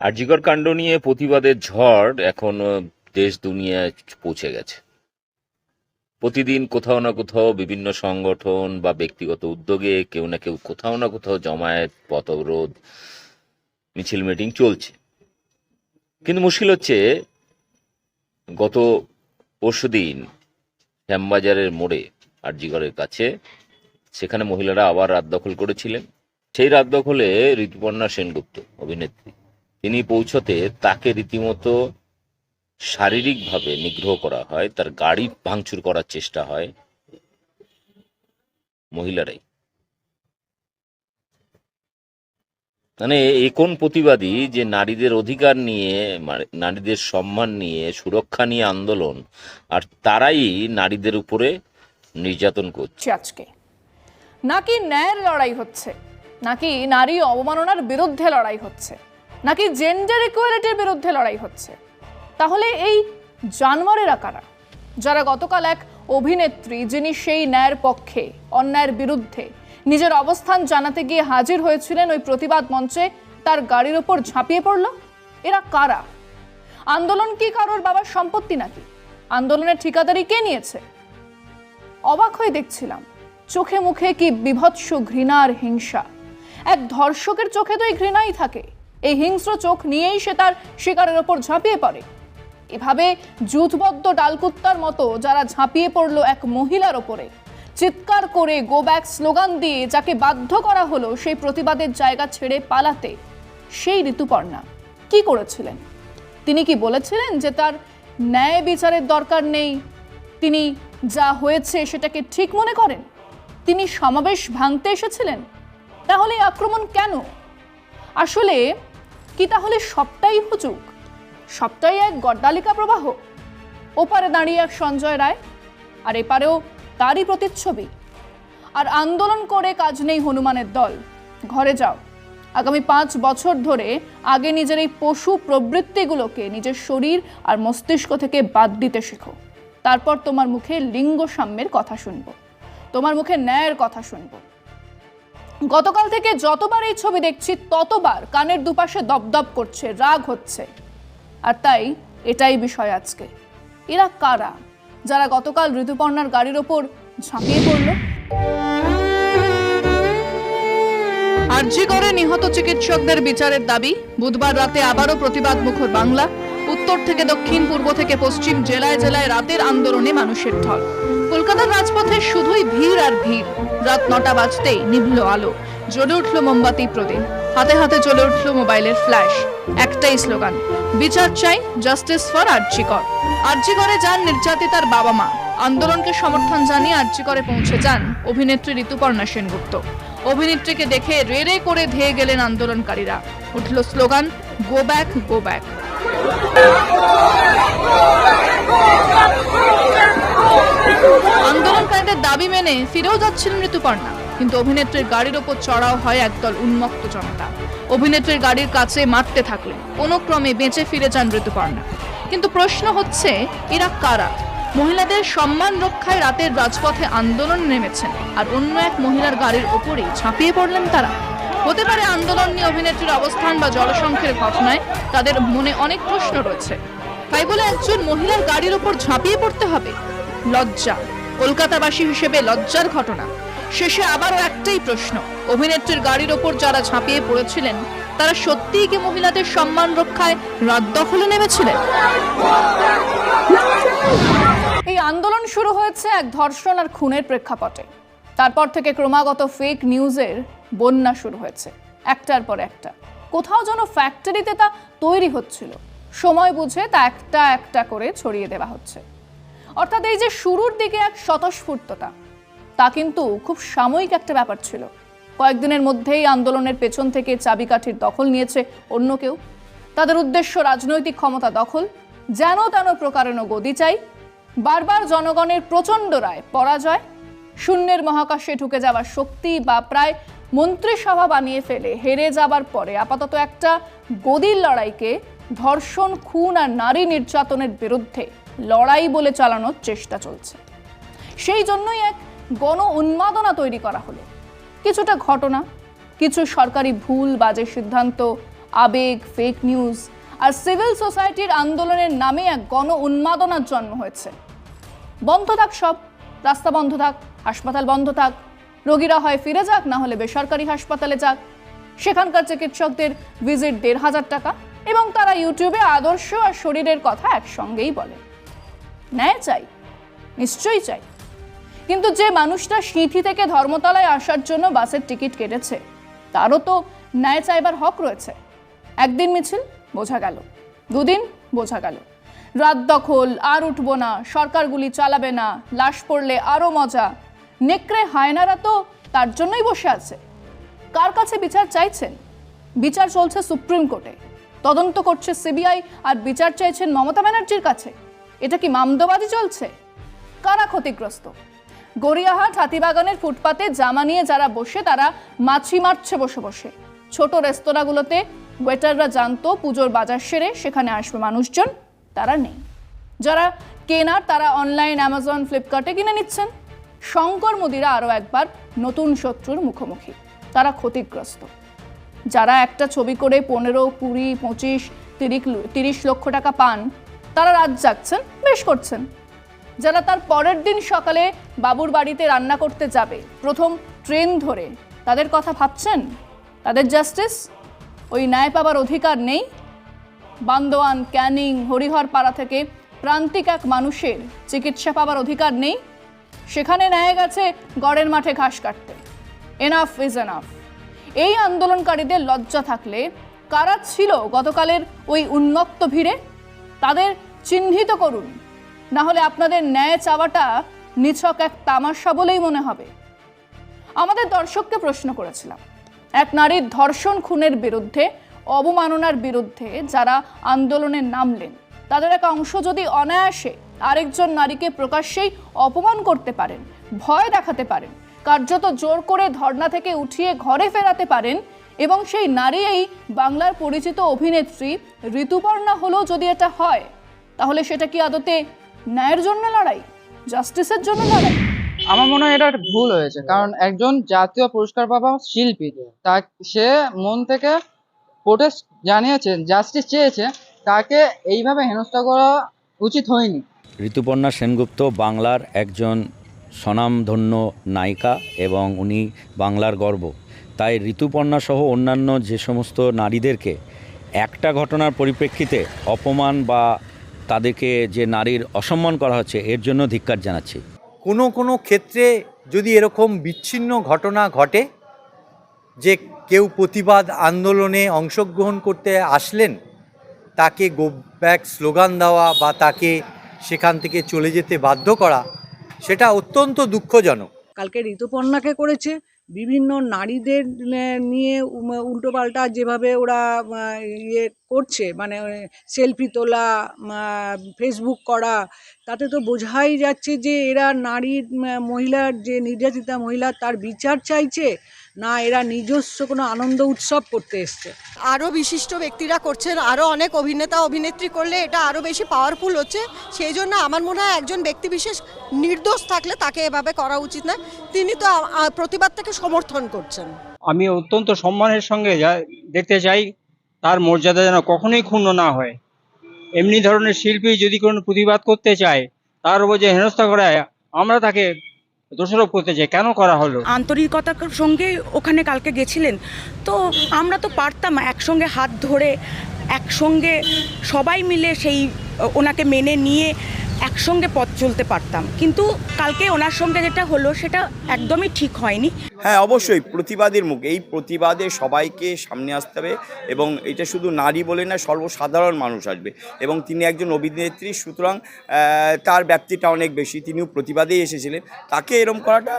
আরজিকর কাণ্ড নিয়ে প্রতিবাদের ঝড় এখন দেশ দুনিয়ায় পৌঁছে গেছে। প্রতিদিন কোথাও না কোথাও বিভিন্ন সংগঠন বা ব্যক্তিগত উদ্যোগে কেউ না কেউ কোথাও না কোথাও জমায়েত পথ অবরোধ মিছিল মিটিং চলছে। কিন্তু মুশকিল হচ্ছে, গত পরশুদিন শ্যামবাজারের মোড়ে আরজিগরের কাছে সেখানে মহিলারা আবার রাত দখল করেছিলেন। সেই রাত দখলে ঋতুপর্ণা সেনগুপ্ত, অভিনেত্রী। তিনি পৌঁছতে তাকে রীতিমতো শারীরিকভাবে নিগ্রহ করা হয়, তার গাড়ি ভাঙচুর করার চেষ্টা হয় মহিলারাই। মানে এ কোন প্রতিবাদী যে নারীদের অধিকার নিয়ে মানে নারীদের সম্মান নিয়ে, সুরক্ষা নিয়ে আন্দোলন, আর তারাই নারীদের উপরে নির্যাতন করছে? আজকে। নাকি ন্যায়ের লড়াই হচ্ছে? নাকি নারী অবমাননার বিরুদ্ধে লড়াই হচ্ছে? নাকি জেন্ডার ইকুয়ালিটির বিরুদ্ধে লড়াই হচ্ছে? তাহলে এই জানোয়ারেরা কারা? যারা গতকাল এক অভিনেত্রী যিনি সেই ন্যায়ের পক্ষে, অন্যায়ের বিরুদ্ধে নিজের অবস্থান জানাতে গিয়ে হাজির হয়েছিলেন ওই প্রতিবাদ মঞ্চে তার গাড়ির ওপর ঝাঁপিয়ে পড়ল? এরা কারা? আন্দোলন কি কারোর বাবার সম্পত্তি নাকি? আন্দোলনের ঠিকাদারি কে নিয়েছে? অবাক হয়ে দেখছিলাম, চোখে মুখে কি বিভৎস ঘৃণা আর হিংসা। এক ধর্ষকের চোখে তো এই ঘৃণাই থাকে। এই হিংস্র চোখ নিয়েই সে তার শিকারের ওপর ঝাঁপিয়ে পড়ে। এভাবে জুথবদ্ধ ডালকুত্তার মতো যারা ঝাঁপিয়ে পড়ল এক মহিলার ওপরে, চিৎকার করে গো ব্যাক স্লোগান দিয়ে যাকে বাধ্য করা হলো সেই প্রতিবাদের জায়গা ছেড়ে পালাতে, সেই ঋতুপর্ণা কি করেছিলেন? তিনি কি বলেছিলেন যে তার ন্যায় বিচারের দরকার নেই? তিনি যা হয়েছে সেটাকে ঠিক মনে করেন? তিনি সমাবেশ ভাঙতে এসেছিলেন? তাহলে আক্রমণ কেন? আসলে কি তাহলে সবটাই হুজুক সবটাই এক গড্ডালিকা প্রবাহ? ওপারে দাঁড়িয়ে এক সঞ্জয় রায়, আর এপারেও তারই প্রতিচ্ছবি। আর আন্দোলন করে কাজ নেই হনুমানের দল। ঘরে যাও। আগামী পাঁচ বছর ধরে আগে নিজের এই পশু প্রবৃত্তিগুলোকে নিজের শরীর আর মস্তিষ্ক থেকে বাদ দিতে শেখো। তারপর তোমার মুখে লিঙ্গ সাম্যের কথা শুনব। তোমার মুখে ন্যায়ের কথা শুনব। গতকাল থেকে যতবার এই ছবি দেখছি, ততবার কানের দুপাশে দপদপ করছে, রাগ হচ্ছে। আর তাই এটাই বিষয় আজকে। এরা কারা? যারা গতকাল ঋতুপর্ণার গাড়ির ওপর ঝাঁপিয়ে পড়ল? আরজি করে নিহত চিকিৎসকদের বিচারের দাবি, বুধবার রাতে আবারও প্রতিবাদ মুখর বাংলা। উত্তর থেকে দক্ষিণ, পূর্ব থেকে পশ্চিম, জেলায় জেলায় রাতের আন্দোলনে মানুষের ঢল। কলকাতার রাজপথে শুধুই ভিড় আর ভিড়। রাত নটা বাজতেই নিভল আলো। জ্বলে উঠল মোমবাতি প্রদীপ। হাতে হাতে জ্বলে উঠল মোবাইলের ফ্ল্যাশ। একটাই স্লোগান, বিচার চাই, জাস্টিস ফর আর্জিকর আর্জিকরে যান নির্যাতিতার বাবা মা। আন্দোলনকে সমর্থন জানিয়ে আর্জিকরে পৌঁছে যান অভিনেত্রী ঋতুপর্ণা সেনগুপ্ত। অভিনেত্রীকে দেখে রে রে করে ধেয়ে গেলেন আন্দোলনকারীরা। উঠল slogan, go back go back. আন্দোলনকারীদের দাবি মেনে ফিরেও যাচ্ছিলেন ঋতুপর্ণা কিন্তু অভিনেত্রীর গাড়ির ওপর চড়াও হয় একদল উন্মুক্ত জনতা। অভিনেত্রীর গাড়ির কাছে মারতে থাকলেন কোনো ক্রমে বেঁচে ফিরে যান ঋতুপর্ণা কিন্তু প্রশ্ন হচ্ছে, এরা কারা? মহিলাদের সম্মান রক্ষায় রাতের রাজপথে আন্দোলন নেমেছেন, আর অন্য এক মহিলার গাড়ির ওপরেই ঝাঁপিয়ে পড়লেন তারা। হতে পারে আন্দোলন নিয়ে অভিনেত্রীর অবস্থান বা জলসংখ্যের ঘটনায় তাদের মনে অনেক প্রশ্ন রয়েছে। তাই বলে একজন মহিলার গাড়ির ওপর ঝাঁপিয়ে পড়তে হবে। লজ্জা। কলকাতাবাসী হিসেবে লজ্জার ঘটনা। শেষে আবারও একটাই প্রশ্ন। অভিনেত্রীর গাড়ির ওপর যারা ঝাঁপিয়ে পড়েছিলেন, তারা সত্যিই কি মহিলাদের সম্মান রক্ষায় রাত দখলে নেমেছিলেন? এই আন্দোলন শুরু হয়েছে এক ধর্ষণ আর খুনের প্রেক্ষাপটে। তারপর থেকে ক্রমাগত ফেক নিউজের বন্যা শুরু হয়েছে, একটার পর একটা। কোথাও যেন ফ্যাক্টরিতে তা তৈরি হচ্ছিল। সময় বুঝে তা একটা একটা করে ছড়িয়ে দেওয়া হচ্ছে। অর্থাৎ এই যে শুরুর দিকে এক স্বতঃস্ফূর্ততা, তা কিন্তু খুব সাময়িক একটা ব্যাপার ছিল। কয়েকদিনের মধ্যেই আন্দোলনের পেছন থেকে চাবিকাঠির দখল নিয়েছে অন্য কেউ। তাদের উদ্দেশ্য রাজনৈতিক ক্ষমতা দখল, যেন তেন প্রকারেণ গদি চাই, বারবার জনগণের প্রচণ্ড রায় পরাজয়, শূন্যের মহাকাশে ঢুকে যাওয়ার শক্তি বা প্রায় মন্ত্রিসভা বানিয়ে ফেলে, হেরে যাবার পরে আপাতত একটা গদির লড়াইকে ধর্ষণ, খুন আর নারী নির্যাতনের বিরুদ্ধে লড়াই বলে চালানোর চেষ্টা চলছে। সেই জন্যই এক গণ উন্মাদনা তৈরি করা হলো। কিছুটা ঘটনা, কিছু সরকারি ভুল, বাজে সিদ্ধান্ত, আবেগ ফেক নিউজ আর সিভিল সোসাইটির আন্দোলনের নামে এক গণ উন্মাদনার জন্ম হয়েছে। বন্ধ থাক সব, রাস্তা বন্ধ থাক, হাসপাতাল বন্ধ থাক রোগীরা হয় ফিরে যাক, না হলে বেসরকারি হাসপাতালে যাক। সেখানকার চিকিৎসকদের ভিজিট দেড় হাজার টাকা এবং তারা ইউটিউবে আদর্শ আর শরীরের কথা একসঙ্গেই বলে। ন্যায় চাই, নিশ্চয়ই চাই। কিন্তু যে মানুষটা সিঁথি থেকে ধর্মতলায় আসার জন্য বাসের টিকিট কেটেছে, তারও তো ন্যায় চাইবার হক রয়েছে। একদিন মিছিল, বোঝা গেল। দুদিন, বোঝা গেল। রাত দখল, আর উঠবো না, সরকারগুলি চালাবে না, লাশ পড়লে আরও মজা। নেকড়ে, হায়নারা তো তার জন্যই বসে আছে। কার কাছে বিচার চাইছেন? বিচার চলছে সুপ্রিম কোর্টে। তদন্ত করছে সিবিআই আর বিচার চাইছেন মমতা ব্যানার্জির কাছে। এটা কি মামদবাজি চলছে? কারা ক্ষতিগ্রস্ত? গড়িয়াহাট, হাতিবাগানের ফুটপাতে জামা নিয়ে যারা বসে, তারা মাছি মারছে বসে বসে। ছোট রেস্তোরাঁগুলোতে ওয়েটাররা জানতো, পুজোর বাজার সেরে সেখানে আসবে মানুষজন, তারা নেই। যারা কেনার, তারা অনলাইন অ্যামাজন ফ্লিপকার্টে কিনে নিচ্ছেন। শঙ্কর মোদিরা আরও একবার নতুন শত্রুর মুখোমুখি। তারা ক্ষতিগ্রস্ত। যারা একটা ছবি করে পনেরো, কুড়ি, পঁচিশ, তিরিশ তিরিশ লক্ষ টাকা পান, তারা রাত জাগছেন, বেশ করছেন। যারা তার পরের দিন সকালে বাবুর বাড়িতে রান্না করতে যাবে, প্রথম ট্রেন ধরে, তাদের কথা ভাবছেন? তাদের জাস্টিস ওই ন্যায় পাবার অধিকার নেই? বান্দোয়ান, ক্যানিং হরিহর পাড়া থেকে প্রান্তিক এক মানুষের চিকিৎসা পাবার অধিকার নেই? সেখানে ন্যায় গেছে গড়ের মাঠে ঘাস কাটতে। এনাফ ইজ এনাফ এই আন্দোলনকারীদের লজ্জা থাকলে কারা ছিল গতকালের ওই উন্মত্ত ভিড়ে? তাদের চিহ্নিত করুন। না হলে আপনাদের ন্যায় চাওয়াটা নিছক এক তামাশা বলেই মনে হবে। আমাদের দর্শককে প্রশ্ন করেছিলাম। এক নারীর ধর্ষণ খুনের বিরুদ্ধে, অবমাননার বিরুদ্ধে যারা আন্দোলনে নামলেন, তাদের এক অংশ যদি অনায়াসে আরেকজন নারীকে প্রকাশ্যেই অপমান করতে পারেন, ভয় দেখাতে পারেন, কার্যত জোর করে ধর্ণা থেকে উঠিয়ে ঘরে ফেরাতে পারেন এবং সেই নারী এই বাংলার পরিচিত অভিনেত্রী ঋতুপর্ণা হলেও যদি এটা হয়, তাহলে সেটা কি আদতে ন্যায়ের জন্য লড়াই, জাস্টিসের জন্য লড়াই? আমার মনে হয় এটা ভুল হয়েছে, কারণ একজন জাতীয় পুরস্কার পাওয়া শিল্পী তা সে মন থেকে প্রোটেস্ট জানিয়েছে জাস্টিস চেয়েছে, তাকে এইভাবে হেনস্থা করা উচিত হয়নি। ঋতুপর্ণা সেনগুপ্ত বাংলার একজন স্বনামধন্য নায়িকা এবং উনি বাংলার গর্ব। তাই ঋতুপর্ণা সহ অন্যান্য যে সমস্ত নারীদেরকে একটা ঘটনার পরিপ্রেক্ষিতে অপমান বা তাদেরকে যে নারীর অসম্মান করা হচ্ছে এর জন্য ধিক্কার জানাচ্ছি। কোনো কোনো ক্ষেত্রে যদি এরকম বিচ্ছিন্ন ঘটনা ঘটে যে কেউ প্রতিবাদ আন্দোলনে অংশগ্রহণ করতে আসলেন তাকে গো ব্যাক স্লোগান দেওয়া বা তাকে সেখান থেকে চলে যেতে বাধ্য করা, সেটা অত্যন্ত দুঃখজনক। কালকে ঋতুপর্ণাকে করেছে, বিভিন্ন নারীদের নিয়ে উল্টোপাল্টা যেভাবে ওরা ইয়ে করছে মানে সেলফি তোলা ফেসবুক করা তাতে তো বোঝাই যাচ্ছে যে এরা নারীর মহিলার যে নির্যাতিতা মহিলা তার বিচার চাইছে না এরা নিজস্ব কোনো আনন্দ উৎসব করতে এসছে। আরও বিশিষ্ট ব্যক্তিরা করছেন আরও অনেক অভিনেতা অভিনেত্রী করলে এটা আরও বেশি পাওয়ারফুল হচ্ছে। সেই জন্য আমার মনে হয় একজন ব্যক্তি বিশেষ নির্দোষ থাকলে তাকে এভাবে করা উচিত নয়। তিনি তো প্রতিবাদটাকে সমর্থন করছেন। আমি অত্যন্ত সম্মানের সঙ্গে যা- দেখতে চাই তার মর্যাদা যেন কখনোই ক্ষুণ্ণ না হয়। এমনি ধরনের শিল্পী যদি কোনো প্রতিবাদ করতে চায়, তার উপর যে হেনস্থা করায়, আমরা তাকে দোষারোপ করতে চাই। কেন করা হলো? আন্তরিকতার সঙ্গে ওখানে কালকে গেছিলেন। তো আমরা তো পারতাম একসঙ্গে হাত ধরে, একসঙ্গে সবাই মিলে সেই, ওনাকে মেনে নিয়ে একসঙ্গে পথ চলতে পারতাম। কিন্তু কালকে ওনার সঙ্গে যেটা হলো সেটা একদমই ঠিক হয়নি। হ্যাঁ অবশ্যই প্রতিবাদের মুখ। এই প্রতিবাদে সবাইকে সামনে আসতে হবে এবং এটা শুধু নারী বলে না সর্বসাধারণ মানুষ আসবে। এবং তিনি একজন অভিনেত্রী সুতরাং তার ব্যাপ্তিটা অনেক বেশি। তিনিও প্রতিবাদেই এসেছিলেন। তাকে এরম করাটা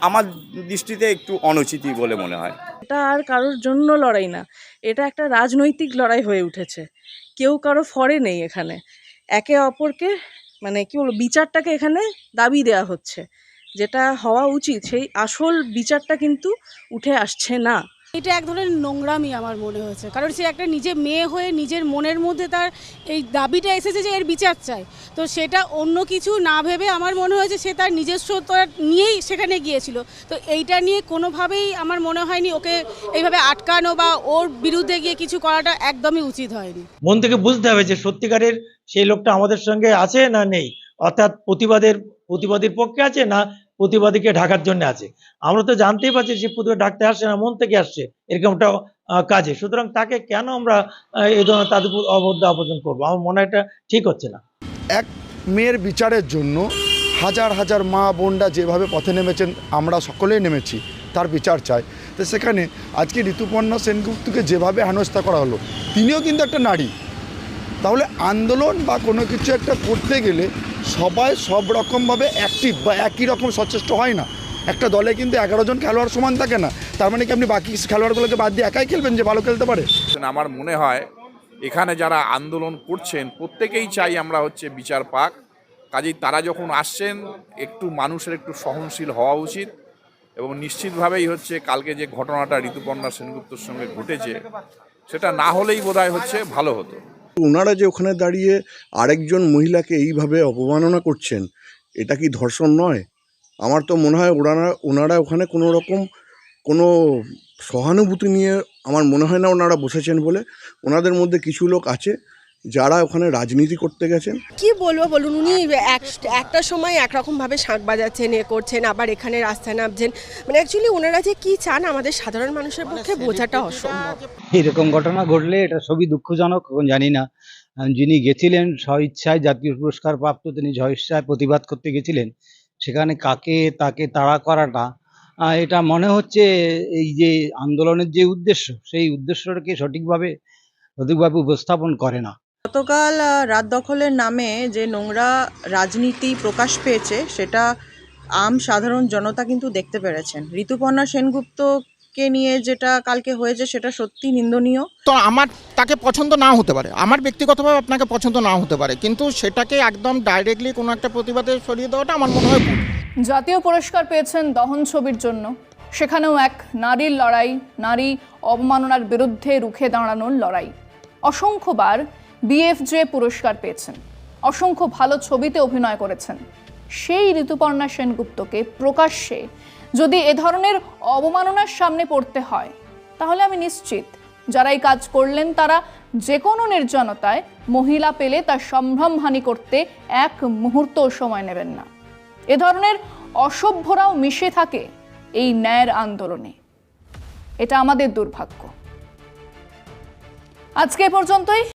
আমার দৃষ্টিতে একটু অনুচিতই বলে মনে হয়। এটা আর কারোর জন্য লড়াই না। এটা একটা রাজনৈতিক লড়াই হয়ে উঠেছে। কেউ কারও ফরে নেই এখানে। একে অপরকে মানে কি বলব বিচারটাকে এখানে দাবি দেওয়া হচ্ছে। যেটা হওয়া উচিত সেই আসল বিচারটা কিন্তু উঠে আসছে না। এটা এক ধরনের নোংরামি আমার মনে হয়েছে। কারণ সে একটা নিজে মেয়ে হয়ে নিজের মনের মধ্যে তার এই দাবিটা এসেছে যে এর বিচার চাই। তো সেটা অন্য কিছু না ভেবে আমার মনে হয়েছে সে তার নিজস্বতা নিয়েই সেখানে গিয়েছিল। তো এইটা নিয়ে কোনোভাবেই আমার মনে হয়নি ওকে এইভাবে আটকানো বা ওর বিরুদ্ধে গিয়ে কিছু করাটা একদমই উচিত হয়নি। মন থেকে বুঝতে হবে যে সত্যিকারের সেই লোকটা আমাদের সঙ্গে আছে না নেই? অর্থাৎ প্রতিবাদের, প্রতিবাদীর পক্ষে আছে না প্রতিবাদীকে ঢাকার জন্য আছে? আমরা তো জানতেই পারছি যে প্রতিবাদ ডাকতে আসছে না, মন থেকে আসছে এরকমটা কাজে। সুতরাং তাকে কেন আমরা এই ধরনের তাদের অবদ্ধ অপোজন করব? আমার মনে এটা ঠিক হচ্ছে না। এক মেয়ের বিচারের জন্য হাজার হাজার মা বোনরা যেভাবে পথে নেমেছেন, আমরা সকলেই নেমেছি, তার বিচার চাই। তো সেখানে আজকে ঋতুপর্ণা সেনগুপ্তকে যেভাবে হেনস্থা করা হলো, তিনিও কিন্তু একটা নারী। তাহলে আন্দোলন বা কোনো কিছু একটা করতে গেলে সবাই সব রকমভাবে অ্যাক্টিভ বা একই রকম সচেষ্ট হয় না। একটা দলে কিন্তু এগারো জন খেলোয়াড় সমান থাকে না। তার মানে কি আপনি বাকি খেলোয়াড়গুলোকে বাদ দিয়ে একাই খেলবেন যে ভালো খেলতে পারে? আমার মনে হয় এখানে যারা আন্দোলন করছেন, প্রত্যেকেই চাই আমরা হচ্ছে বিচার পাক। কাজেই তারা যখন আসছেন, একটু মানুষের একটু সহনশীল হওয়া উচিত এবং নিশ্চিতভাবেই হচ্ছে কালকে যে ঘটনাটা ঋতুপর্ণা সেনগুপ্তর সঙ্গে ঘটেছে, সেটা না হলেই বোধহয় হচ্ছে ভালো হতো। ওনারা যে ওখানে দাঁড়িয়ে আরেকজন মহিলাকে এইভাবে অপমাননা করছেন, এটা কি ধর্ষণ নয়? আমার তো মনে হয় ওনারা ওনারা ওখানে কোনো রকম কোনো সহানুভূতি নিয়ে আমার মনে হয় না ওনারা বসেছেন বলে। ওনাদের মধ্যে কিছু লোক আছে যারা ওখানে রাজনীতি করতে গেছেন? কি বলব বলুন উনি একটা সময় একরকমভাবে শাঁখ বাজাচ্ছেন এ করছেন আবার এখানে রাস্তায় নামছেন। মানে অ্যাকচুয়ালি ওনারা যে কি চান আমাদের সাধারণ মানুষের পক্ষে বোঝাটা অসম্ভব। এরকম ঘটনা ঘটলে এটা সবই দুঃখজনক জানি না। যিনি গেছিলেন স্বইচ্ছায় জাতীয় পুরস্কার প্রাপ্ত তিনি স্বইচ্ছায় প্রতিবাদ করতে গেছিলেন। সেখানে কাকে তাকে তাড়া করাটা এটা মনে হচ্ছে এই যে আন্দোলনের যে উদ্দেশ্য সেই উদ্দেশ্যটাকে সঠিকভাবে সঠিকভাবে উপস্থাপন করে না। গতকাল রাত দখলের নামে যে নোংরা রাজনীতি প্রকাশ পেয়েছে সেটা আম সাধারণ জনতা কিন্তু দেখতে পেরেছেন। ঋতুপর্ণা সেনগুপ্তকে নিয়ে যেটা কালকে হয়েছে সেটা সত্যি নিন্দনীয়। তো আমার তাকে পছন্দ না হতে পারে। আমার ব্যক্তিগতভাবে আপনাকে পছন্দ না হতে পারে কিন্তু সেটাকে একদম ডাইরেক্টলি কোনো একটা প্রতিবাদে সরিয়ে দেওয়াটা আমার মনে হয় ভুল। জাতীয় পুরস্কার পেয়েছেন দহন ছবির জন্য। সেখানেও এক নারীর লড়াই নারী অবমাননার বিরুদ্ধে রুখে দাঁড়ানোর লড়াই। অসংখ্যবার বিএফজে পুরস্কার পেয়েছেন। অসংখ্য ভালো ছবিতে অভিনয় করেছেন। সেই ঋতুপর্ণা সেনগুপ্তকে প্রকাশ্যে যদি এ ধরনের অবমাননার সামনে পড়তে হয়, তাহলে আমি নিশ্চিত যারা এই কাজ করলেন তারা যে কোনো নির্জনতায় মহিলা পেলে তার সম্ভ্রমহানি করতে এক মুহূর্ত সময় নেবেন না। এ ধরনের অসভ্যরাও মিশে থাকে এই ন্যায়ের আন্দোলনে। এটা আমাদের দুর্ভাগ্য। আজকে পর্যন্তই।